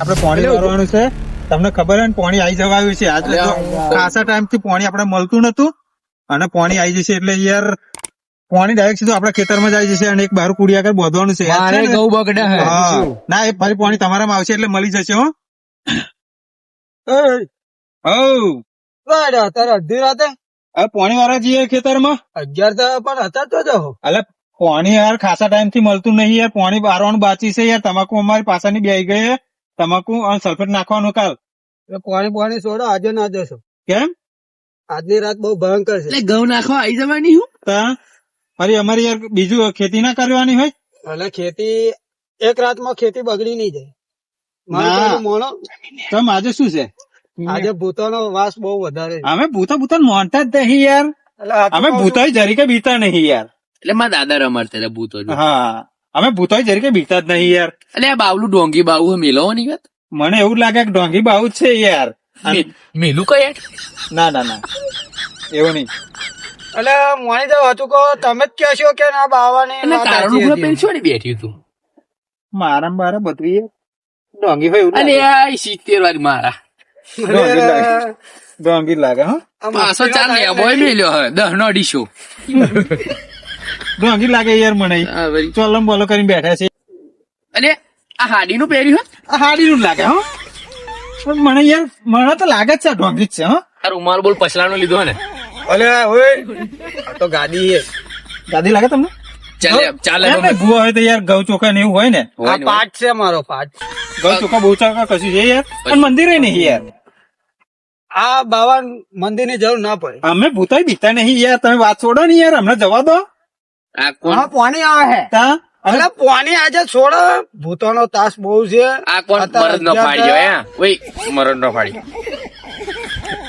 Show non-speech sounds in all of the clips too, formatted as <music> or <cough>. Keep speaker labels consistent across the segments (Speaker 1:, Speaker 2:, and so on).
Speaker 1: આપણે પાણી ભરવાનું છે. તમને ખબર હે ને પાણી આવી જવા આવ્યું છે. આજે ખાસા ટાઈમથી પાણી આપણે મળતું નતું અને પાણી આવી જશે એટલે યાર પાણી ડાયરેક્ટ સીધું આપણા ખેતરમાં જાય જશે અને એક બાર કુડી આગળ બોધવાનું છે.
Speaker 2: મારે ગૌ બગડે હે.
Speaker 1: ના એ ફરી પાણી તમારામાં આવશે એટલે મળી જશે હો. હઉ.
Speaker 2: અત્યારે અડધી રાતે?
Speaker 1: હવે પાણી વાળા જઈએ ખેતરમાં?
Speaker 2: અગિયાર તો પણ હતા તો જ.
Speaker 1: એટલે પાણી યાર ખાસા ટાઈમથી મળતું નહીં યાર. પાણી બારવાનું બાકી છે યાર. તમાકુ અમારી પાછળની બે ગઈ છે. તમાકુ અને સલ્ફેટ નાખવાનું કાલ.
Speaker 2: પાણી પાણી છોડો આજે ના જશો.
Speaker 1: કેમ?
Speaker 2: આજની રાત બહુ ભયંકર છે.
Speaker 3: એટલે ઘઉં નાખવા આવી જવાની હું?
Speaker 1: તા ફરી અમારી યાર બીજું ખેતી ના કરવાની હોય?
Speaker 2: એટલે ખેતી એક રાતમાં ખેતી બગડી નહીં જાય. મારું મોણો
Speaker 1: તમ આજે શું છે?
Speaker 2: આજે ભૂતોનો વાસ બહુ વધારે
Speaker 1: અમે ભૂતો ભૂતો મોનતા જ નહીં યાર. અમે ભૂતો જરીકે બીતા નહીં યાર.
Speaker 3: એટલે મારા દાદા રમાડતા ભૂતો
Speaker 1: હા. અમે ભૂતાઈ જરીકે બીતા જ નહીં યાર.
Speaker 3: એટલે આ બાવલું ડોંગી બાવું મેલો ની વાત
Speaker 1: મને એવું લાગે કે ડોંગી બાવું છે યાર.
Speaker 3: મેલું કઈ
Speaker 1: ના ના ના. એવું નહીં.
Speaker 2: એટલે મોની તો હતું કહો તમે જ કહેશો કે ના બાવાની હતી.
Speaker 3: ને બેઠી તું
Speaker 1: મારા મારા બધું ડોંગી હોય એવું
Speaker 3: અને આ સિત્તેર વાર મારા.
Speaker 1: ડોંગી લાગે. હા.
Speaker 2: આ
Speaker 3: પાછો ચાલ બોય મેલ્યો હવે દહ નો અઢીસો.
Speaker 1: ડોંગી લાગે યાર મને.
Speaker 3: હા,
Speaker 1: ચોલમ બોલો કરીને બેઠા છે.
Speaker 3: અને આ હાડી નું પહેર્યું હે?
Speaker 1: આ હાડી નું લાગે હો. પણ મને યાર મને તો લાગે જ છે ઢોંગી જ છે હો.
Speaker 3: આ રૂમાલ બોલ પછલાનો લીધો હે ને.
Speaker 2: અલે ઓય. આ તો ગાડી
Speaker 1: ગાડી લાગે તમને?
Speaker 3: ચાલે ચાલે
Speaker 1: નહીં, હોય તો યાર ગૌ ચોખા ને એવું હોય ને.
Speaker 2: આ પાઠ છે મારો પાઠ.
Speaker 1: ગૌ ચોખા બહુ ચોખા કશું છે યાર. પણ મંદિરે નહીં યાર.
Speaker 2: આ બાવા મંદિરની જરૂર ના પડે.
Speaker 1: અમે ભૂતાઈ બીતા નહીં યાર. તમે વાત છોડો ને યાર. અમને જવા દો.
Speaker 3: આ
Speaker 2: પાણી આવે હે.
Speaker 1: અરે
Speaker 2: પાણી આજે છોડો. ભૂતોનો તાસ બહુ છે.
Speaker 3: આ કોણ
Speaker 2: અત્યારે
Speaker 3: નો ફાડ્યો હે? ઓય મરદ નો ફાડી.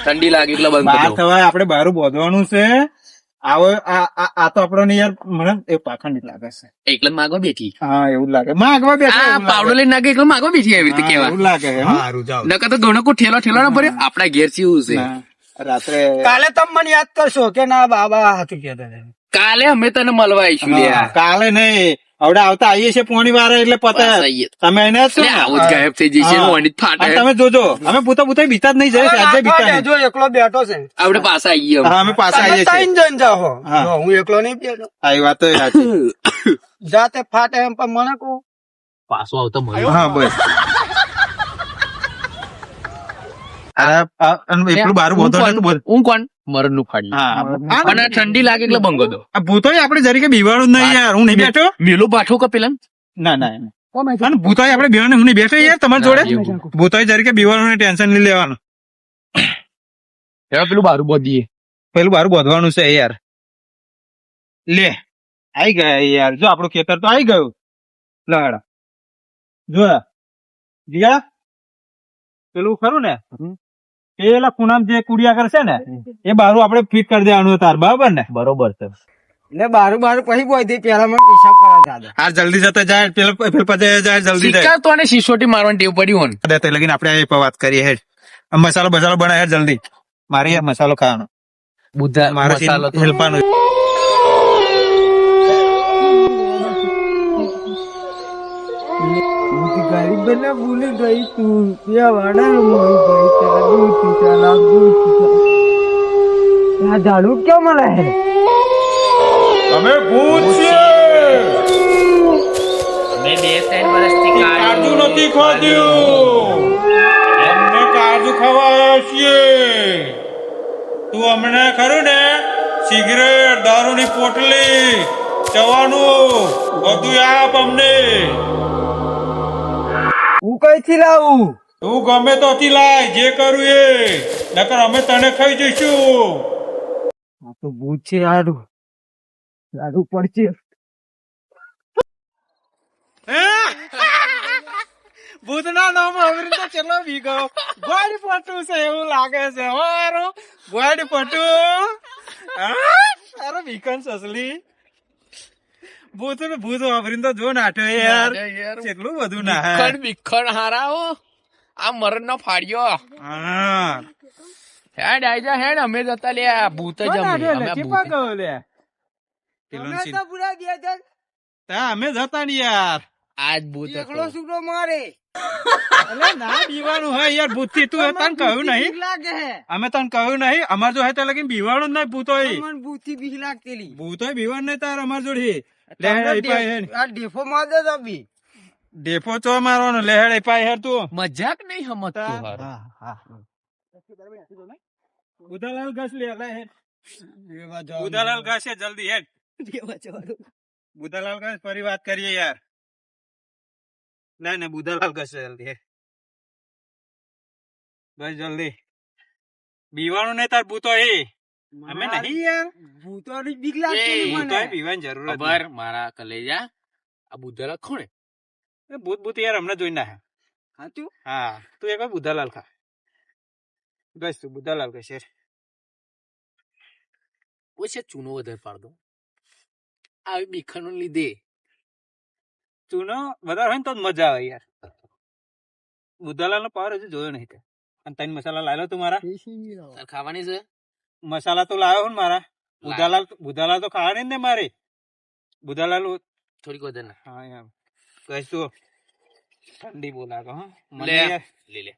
Speaker 3: ઠંડી લાગી એટલે બંધ
Speaker 1: બહાર થવાય આપણે બહાર બોધવાનું છે. આવો આ તો આપણને યાર મને એ પાખંડ લાગે છે.
Speaker 3: એકલા માગવા બેઠી.
Speaker 1: હા એવું લાગે. માગવા બેઠી
Speaker 3: આ. પાવડો લઈને નાખે એકલા માગવા બેઠી એવી રીતે કેવા.
Speaker 1: એવું લાગે
Speaker 2: સારું જાવ
Speaker 3: નકર તો ઘણો કોઈ ઠેલો ઠેલો ના ભર્યો આપડા ઘેર એવું છે.
Speaker 1: રાત્રે
Speaker 2: કાલે તમે મને યાદ કરશો કે ના બાબા હતું કેતા હતા.
Speaker 3: કાલે અમે તને મળવા આવીશું
Speaker 1: કાલે નહીં. હવે આવતા આવીએ છીએ પોણી વારે એટલે પતે. તમે એને?
Speaker 3: આવું ગાયબ થઈ જશે
Speaker 1: હા.
Speaker 3: ફાટે.
Speaker 1: તમે જોજો અમે પૂતા પૂતા બીતા જ નહીં જાય આજે બીતા
Speaker 2: જો એકલો બેઠો છે.
Speaker 3: આપડે પાછા આવીએ
Speaker 1: હા અમે પાછા આવીએ છીએ.
Speaker 2: ત્રણ જણ જાઓ
Speaker 1: હું.
Speaker 2: એકલો નહીં બેઠો.
Speaker 1: આ વાત તો સાચી. <coughs>
Speaker 2: જાતે ફાટે એમ પણ મને કો
Speaker 3: પાછો આવતો મળ્યો
Speaker 1: હા બસ. અરે એટલું બારું બોધ-
Speaker 3: હું કોણ? મરણનું ફાડી અને ઠંડી લાગે એટલે બંગો દો.
Speaker 1: આ ભૂતોય આપણે જરીકે બીવાડું નહીં યાર. હું નહીં બેઠો?
Speaker 3: મેલું પાઠું કપિલન
Speaker 1: ના ના. અને ભૂતોય આપણે બીવાનું હું નહીં બેઠો યાર તમારી જોડે?
Speaker 3: ભૂતાઈ
Speaker 1: ભૂતોય જરીકે બીવાનું ટેન્શન નહીં લેવાનું.
Speaker 3: પેલું બારું બોધીએ.
Speaker 1: પેલું બારું બોધવાનું છે યાર. લે આઈ ગયા યાર. જો આપણું ખેતર તો આઈ ગયું. લડ જો જીયા પેલું ખરું ને? પેલા કુણામ જે કુડિયા કરશે ને એ બારું આપણે ફિટ કરી દેવાનું તાર બરાબર ને?
Speaker 3: બરોબર છે.
Speaker 2: એટલે બારું બારું પછી બોલતી પેલા મને પિશાબ કરવા દાદા
Speaker 1: આ જલ્દી જતા જાય પેલા પેલા પછી જાય જલ્દી જાય.
Speaker 3: તો આને સિસોટી મારવાની ટેવ પડી હોય ને.
Speaker 1: તે લગીને આપણે એ વાત કરીએ હેડ. મસાલો બસાલો બનાવે હેડ જલ્દી. મારે મસાલો ખાવાનો.
Speaker 3: બુદ્ધા
Speaker 1: મારે
Speaker 3: મસાલો તો
Speaker 1: હેલ્પાનું.
Speaker 2: ગાડી બને ભૂલી ગઈ તું. ત્યાં વાડા મળી ગઈ ત્યાં દૂધ પીતા ના દૂધ પીતા આ ઝાડુ ક્યાં મળે? હે
Speaker 1: અમે ભૂત
Speaker 3: અમે બે ત્રણ વર્ષથી
Speaker 1: કાજુ નથી ખાધ્યું. અમને કાજુ ખવાયા છીએ. તું અમને ખરું ને સિગરેટ દારૂની પોટલી ચવાનું બધું આપ અમને.
Speaker 2: હું કઈ થી લાવું?
Speaker 1: તું ગમે તો લાય જે કરું એ. નકર અમે તને ખાઈ જઈશું.
Speaker 2: આ તો ભૂત છે હારું હારું પડશે.
Speaker 1: ભૂતના નામ હવે તો ચલો વીગો ગોડ પટુ છે એવું લાગે છે. હારું. ગોડ પટુ. અરે વિકન સસલી. ભૂત ને ભૂત વાપરીને તો જો નાટો યાર. કેટલું બધું ના
Speaker 3: વિખણ હારાઓ આ મરણ નો ફાડ્યો
Speaker 1: હા
Speaker 3: હેડ આઈ જા હેડ અમે જતા લે ભૂત જ અમે ભૂત.
Speaker 1: લે. પેલો
Speaker 2: તો પૂરા બે
Speaker 1: તા અમે જતા ને યાર.
Speaker 3: આજ ભૂત
Speaker 2: એકલો છૂટો મારે.
Speaker 1: અલે ના બીવાનું હોય યાર ભૂતથી તું તને કહ્યું નહીં.
Speaker 2: લાગે હે.
Speaker 1: અમે તને કહ્યું નહીં અમાર જો હે તો લગીન બીવાનું નહીં ભૂતો
Speaker 2: મને ભૂતથી બીક લાગતેલી
Speaker 1: ભૂતો બીવાનું નહીં તાર અમાર જોડી. લેહેડ.
Speaker 2: આ ડેફો માર દે તો બી.
Speaker 1: ડેફો ચો મારવાનો લેહેડ આઈપાય હે તું.
Speaker 3: મજાક નહીં સમજતો હારો.
Speaker 1: હા હા. ઉદાલાલ ઘાસ લે લે હે ઉદાલાલ ઘાસ છે જલ્દી હેડ બુધાલાલ ઘાસ ફરી વાત કરીએ યાર. ના ના બુધાલાલ છે જલ્દી બસ જલ્દી. બીવાનું નહીં તાર ભૂતો એ અમે નહીં યાર.
Speaker 2: ભૂતોની બીક
Speaker 3: લાગતી
Speaker 1: ભૂતો
Speaker 2: મને.
Speaker 1: પીવાની જરૂર
Speaker 3: ખબર મારા કલેજા આ બુદ્ધલા કોણે.
Speaker 1: ભૂત ભૂત યાર હમણાં જોઈ ના
Speaker 2: હાચું?
Speaker 1: હા તું એક વાર બુધાલાલ ખા. બસ તું બુધાલાલ કહેશે
Speaker 3: ઓછે ચૂનો વધારે પાડ દો આવી બીખાનો લીધે
Speaker 1: ચૂનો વધારે હોય ને તો મજા આવે યાર. બુદ્ધાલાલ નો પાવર હજુ જોયો નહીં તે. અને તૈન મસાલા લાવ્યો તું મારા.
Speaker 3: ખાવાની છે?
Speaker 1: મસાલા તો લાવ્યો ને મારા. બુધાલાલ બુધાલાલ તો ખાવાની ને મારે. બુધાલાલ
Speaker 3: થોડીક વધારે
Speaker 1: હા યાર કહીશ તું? ઠંડી બોલાવો હા. મને
Speaker 3: લે. લે લે.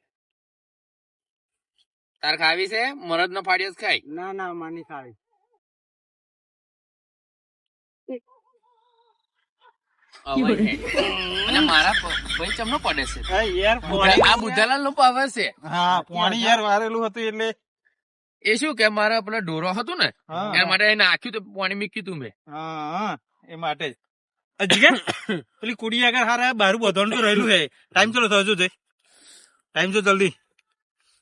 Speaker 3: તાર ખાવી છે? મરદ નો ફાડ્યો જ ખાય?
Speaker 2: ના ના માની સારી
Speaker 3: હવે હે. અને મારા ભાઈ ચમનો પડે છે.
Speaker 1: યાર
Speaker 3: આ બુધાલાલ નો પાવર છે.
Speaker 1: હા પાણી યાર વારેલું હતું એટલે
Speaker 3: એ શું કે મારા પેલો ઢોરો હતું ને એના માટે એ નાખ્યું તો પાણી મીક્યું તું મેં.
Speaker 1: હા હા, એ માટે પેલી કુડી આગળ હારા બારું બધવાનું તો રહેલું છે ટાઈમ <coughs> ચલો થયો છે ટાઈમ જો જલ્દી.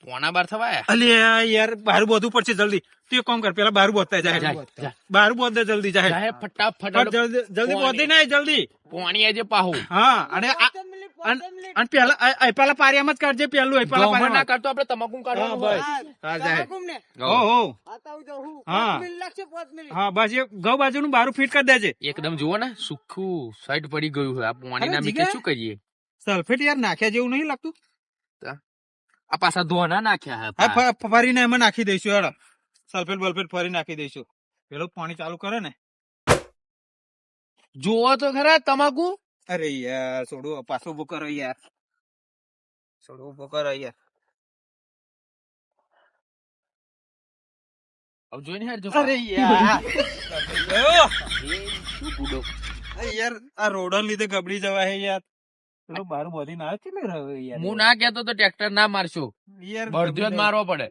Speaker 3: પોણા બાર થવાયા?
Speaker 1: અલી યાર બારું બધું પડશે જલ્દી. તું એક કામ કર પેલા બહાર બોધતા જાય
Speaker 3: જા.
Speaker 1: બોધ. દે જલ્દી જાય
Speaker 3: ફટાફટ
Speaker 1: જલ્દી જલ્દી બોધી નાય જલ્દી.
Speaker 3: પોણી આજે પાહુ.
Speaker 1: હા અને અને પેલા આ- આ પેલા પારિયામાં જ કાઢજે પેલું આ પેલા
Speaker 3: ગોમર ના. કાઢતો આપણે તમાકુ કાઢવાનું
Speaker 1: બસ
Speaker 3: હોય.
Speaker 1: હા જાય
Speaker 2: ને
Speaker 1: હો બસ એ ગૌ બાજુનું બારું ફિટ કરી દેજે.
Speaker 3: એકદમ જુઓ ને સુખું સાઈડ પડી ગયું હોય આ પોણી ના મીકે શું કરીએ?
Speaker 1: સલ્ફેટ યાર નાખ્યા જેવું નહીં લાગતું?
Speaker 3: આ પાછા ધોના નાખ્યા
Speaker 1: હા ફરીને એમાં નાખી દઈશું હેડો. સલ્ફેટ બલ્ફેટ ફરી નાખી દઈશું. પેલો પાણી ચાલુ કરે ને.
Speaker 3: જોવો તો ખરા તમાકુ.
Speaker 1: અરે યાર છોડો પાછો ઊભો કરો યાર. છોડો ઊભો કરો યાર.
Speaker 3: હવે જોઈને હેડ જો
Speaker 1: અરે યાર. <laughs>
Speaker 3: શું બુડો
Speaker 1: યાર આ રોડન લીધે ગબડી જવા હે યાર. પેલો બાર બોધી ના રહ્યો યાર
Speaker 3: હું ના કેતો તો ટ્રેક્ટર ના મારશો.
Speaker 1: યાર
Speaker 3: બળદિયો જ મારવો પડે.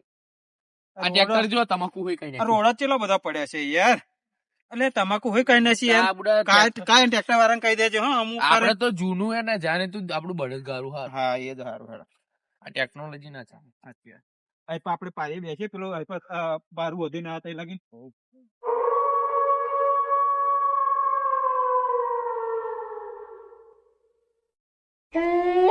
Speaker 3: આ ટ્રેક્ટર જો તમાકુ હોય કઈ
Speaker 1: રોડ ચેલા બધા પડ્યા છે યાર. એટલે તમાકુ હોય કઈ નથી યાર. કાંઈ ટ્રેક્ટર. વાળાને કહી દેજો હા અમુક આપણે
Speaker 3: તો જૂનું હે ને જાણે તું આપણું બળદ ગારું હાર.
Speaker 1: હા એ જ હારું હેડો
Speaker 3: આ ટેકનોલોજી ના ચાલે.
Speaker 1: અત્યારે આપણે પાયે બેસીએ પેલો બારું વધી ના થાય લગી
Speaker 2: લે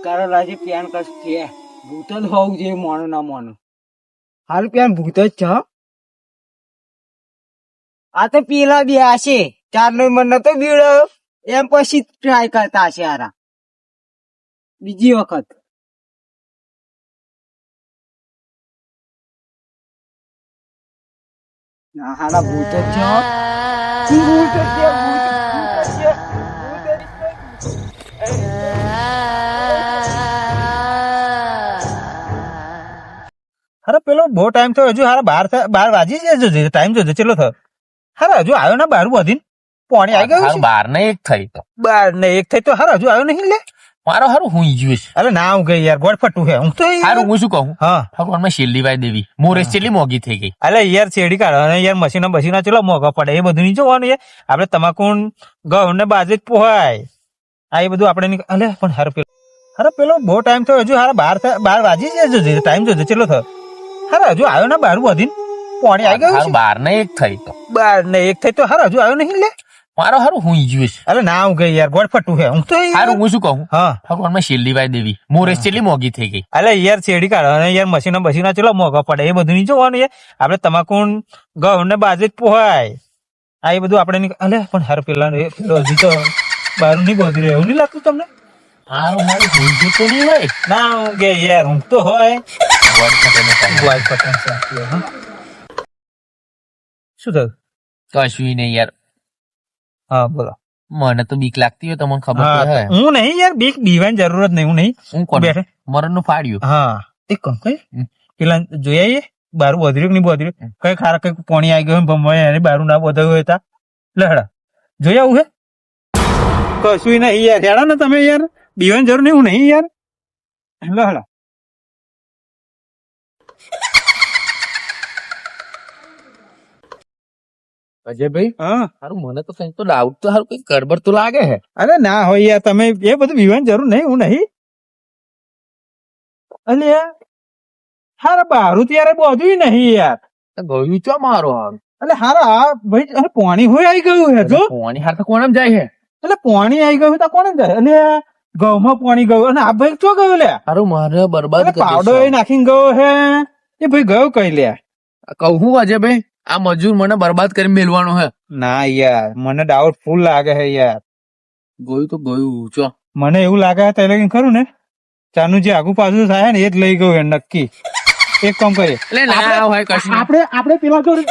Speaker 2: ભણકારો લાજો પ્યાન કશું છે ભૂત જ હોવું જોઈએ મોનો ના મોનો હાલ પ્યાન ભૂત જ છે આ તો પેલા બે હશે ચાર નો મન નતો બીડો એમ પછી ટ્રાય કરતા હશે હારા. બીજી વખત. ના હારા ભૂત જ છે ભૂત જ છે, ભૂત જ છે,
Speaker 1: અરે પેલો બહુ ટાઈમ થયો હજુ હારા બાર બાર વાજી જ ટાઈમ જોજે ચેલો થયો? હારા હજુ આવ્યો ને બારું વધીને પોણી આવી ગયું છે?
Speaker 3: બાર ને એક થઈ તો.
Speaker 1: બાર ને એક થઈ તો હારા હજુ આવ્યો નહીં લે?
Speaker 3: મારો હારું હું ગયું છે.
Speaker 1: અરે ના હું ગઈ યાર ગોળ ફટું હે હું તો
Speaker 3: હારું હું શું કહું?
Speaker 1: હા.
Speaker 3: ભગવાનમાં વાય દેવી. મોરે ચેલી મોગી થઈ ગઈ.
Speaker 1: અલે યાર છેડી કાઢો અને યાર મશીનો બસીના ચેલો મોગો પડે એ બધું નહીં જોવાનું યાર. આપણે તમાકુ ઘઉં ને બાજરી જ પોહાય. આ એ બધું આપણે અલે પણ હારું પેલો હારો પેલો બહુ ટાઈમ થયો હજુ હારા બાર બાર વાજી છે જોજે ટાઈમ જોજે ચેલો થયો? હારા હજુ આવ્યો ને બારું વધીને? પોણી આવી ગયું
Speaker 3: બાર ને એક થઈ તો.
Speaker 1: બાર ને એક થઈ તો હારા હજુ આવ્યો નહીં લે?
Speaker 3: મારો હારું હું ગયું છે.
Speaker 1: અરે ના હું ગઈ યાર ગોળ ફટું હે. હું તો
Speaker 3: હારું હું શું કહું?
Speaker 1: હા.
Speaker 3: ભગવાનમાં શેરડી વાય દેવી. મોરે ચેલી મોગી થઈ ગઈ.
Speaker 1: અલે યાર શેરડી કાઢો અને યાર મશીનો બસીના ચલો મોઘા પડે એ બધું નહીં જોવાનું યાર. આપણે તમાકુ ઘઉં ને બાજરી જ પોહાય. આ એ બધું આપણે અલે પણ હાર પેલા પેલો હજી તો બારું નહીં ગોધી રહ્યો એવું નહીં લાગતું તમને?
Speaker 3: હારું મારું ભૂલ તો નહીં હોય.
Speaker 1: ના હું કે યાર હું તો હોય.
Speaker 3: વોટ ખાતે ને કાંઈ.
Speaker 1: વાય પતંગ સાચી, હા. શું થયું?
Speaker 3: કશું નહીં યાર.
Speaker 1: હા બોલો.
Speaker 3: મને તો બીક લાગતી હોય તમને ખબર તો
Speaker 1: હું. નહીં યાર બીક બીવાની જરૂરત નહીં હું નહીં.
Speaker 3: હું કોણ?
Speaker 1: બેઠે
Speaker 3: મરણનું ફાડ્યું.
Speaker 1: હા. એક કોણ કઈ? પેલા જોઈ આવીએ બારું બોધર્યું કે નહીં બોધર્યું કઈ ખારા કઈ પોણી આવી ગયું ભમવાય એને બારું ના બોધાયું હોય તા. લહડા જોઈ આવું હે કશું નહીં યાર. હેડા ને તમે યાર. બીવાની જરૂર નહીં હું નહીં યાર. લહડા
Speaker 3: અજયભાઈ?
Speaker 1: હા.
Speaker 3: મને તો કઈ તો ડાઉટ તો હારું કઈ ગડબડ તો લાગે હે.
Speaker 1: અરે ના હોય યાર તમે એ બધું વિવાન જરૂર નહીં હું નહીં. અલે હારા બારું ત્યારે બોધ્યું નહીં યાર.
Speaker 3: ગયું ચો મારો
Speaker 1: એટલે હારા આ ભાઈ અરે પાણી હોય આવી ગયું હે જો.
Speaker 3: પોણી હાર તો કોણમ જાય હે?
Speaker 1: એટલે પોણી આવી ગયું તો કોને જાય? એટલે ઘઉંમાં પોણી ગયું અને આ ભાઈ ચો ગયો લે?
Speaker 3: હારું મારે બરબાદ
Speaker 1: પાવડો એ નાખીને ગયો હે. એ ભાઈ ગયો કઈ લે?
Speaker 3: કહું અજયભાઈ? આ મજૂર મને બરબાદ કરી મેલવાનો હે.
Speaker 1: ના યાર મને ડાઉટ ફૂલ લાગે હે યાર.
Speaker 3: ગયું તો ગયું ચો.
Speaker 1: મને એવું લાગે હે તે ખરું ને? ચાનું જે આગુ પાછું થાય ને એ જ લઈ ગયું હે નક્કી. એક કામ કરીએ.
Speaker 3: એટલે ના હોય કશું.
Speaker 1: આપણે આપણે પેલા જોડે